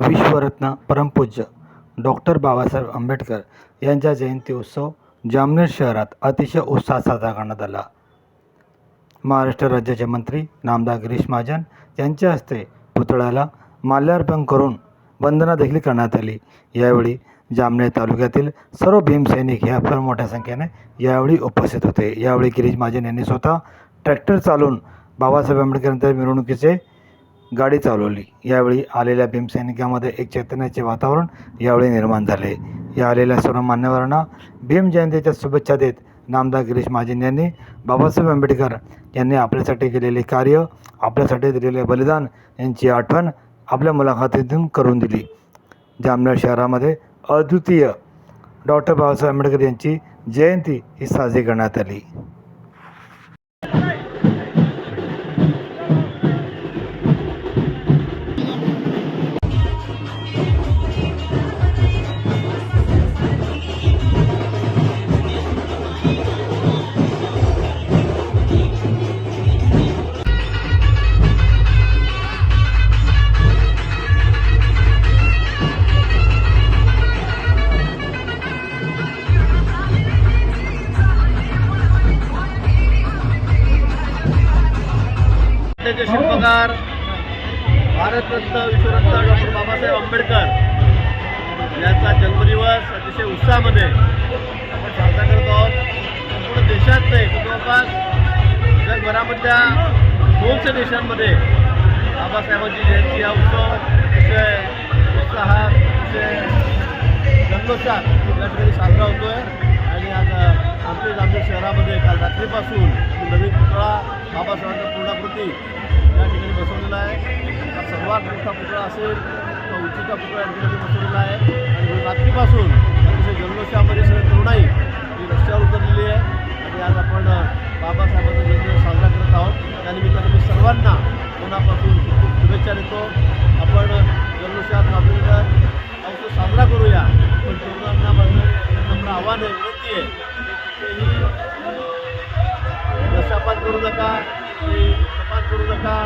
विश्वरत्न परमपूज्य डॉक्टर बाबासाहेब आंबेडकर यांचा जयंती उत्सव जामनेर शहरात अतिशय उत्साहात साजरा करण्यात आला. महाराष्ट्र राज्याचे मंत्री नामदार गिरीश महाजन यांच्या हस्ते पुतळ्याला माल्यार्पण करून वंदना देखील करण्यात आली. यावेळी जामनेर तालुक्यातील सर्व भीमसैनिक ह्या फार मोठ्या संख्येने यावेळी उपस्थित होते. यावेळी गिरीश महाजन यांनी स्वतः ट्रॅक्टर चालून बाबासाहेब आंबेडकर यांच्या मिरवणुकीचे गाडी चालवली. यावेळी आलेल्या भीमसैनिकामध्ये एक चैतन्याचे वातावरण यावेळी निर्माण झाले. या आलेल्या सर्व मान्यवरांना भीम जयंतीच्या शुभेच्छा देत नामदार गिरीश महाजन यांनी बाबासाहेब आंबेडकर यांनी आपल्यासाठी केलेले कार्य आपल्यासाठी दिलेले बलिदान यांची आठवण आपल्या मुलाखतीतून करून दिली. जामनेर शहरामध्ये अद्वितीय डॉक्टर बाबासाहेब आंबेडकर यांची जयंती ही साजरी करण्यात आली. त्याचे शिल्पकार भारतरत्न विश्वरत्न डॉक्टर बाबासाहेब आंबेडकर यांचा जन्मदिवस अतिशय उत्साहामध्ये आपण साजरा करत आहोत. संपूर्ण देशात नाही जवळपास जगभरामधल्या दोनशे देशांमध्ये बाबासाहेबांची जयंती हा उत्सव अतिशय उत्साहात अतिशय जल्लोषात या ठिकाणी साजरा होतोय. आणि आज आमच्याच आमच्या जामनेर शहरामध्ये काल रात्रीपासून नवीन पुतळा बाबासाहेबांचा पूर्णाकृती या ठिकाणी बसवलेला आहे. हा सर्वात मोठा पुतळा असेल तो उंचीचा पुतळा या ठिकाणी बसवलेला आहे. आणि रात्रीपासून अतिशय जल्लोषामध्ये सगळी तरुणाई ही रस्त्यावर उतरलेली आहे. आणि आज आपण बाबासाहेबांचा जन्मदिवस साजरा करत आहोत. त्यानिमित्ताने मी सर्वांना मनापासून खूप खूप शुभेच्छा देतो. आपण जल्लोषात राबलेला साजरा करूया. पण तरुणांना माझं नम्र आव्हान आहे विनंती आहे. की करू नका. कुठेही करू नका.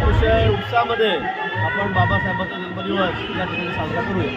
अतिशय उत्साहामध्ये आपण बाबासाहेबांचा जन्मदिवस या ठिकाणी साजरा करूया.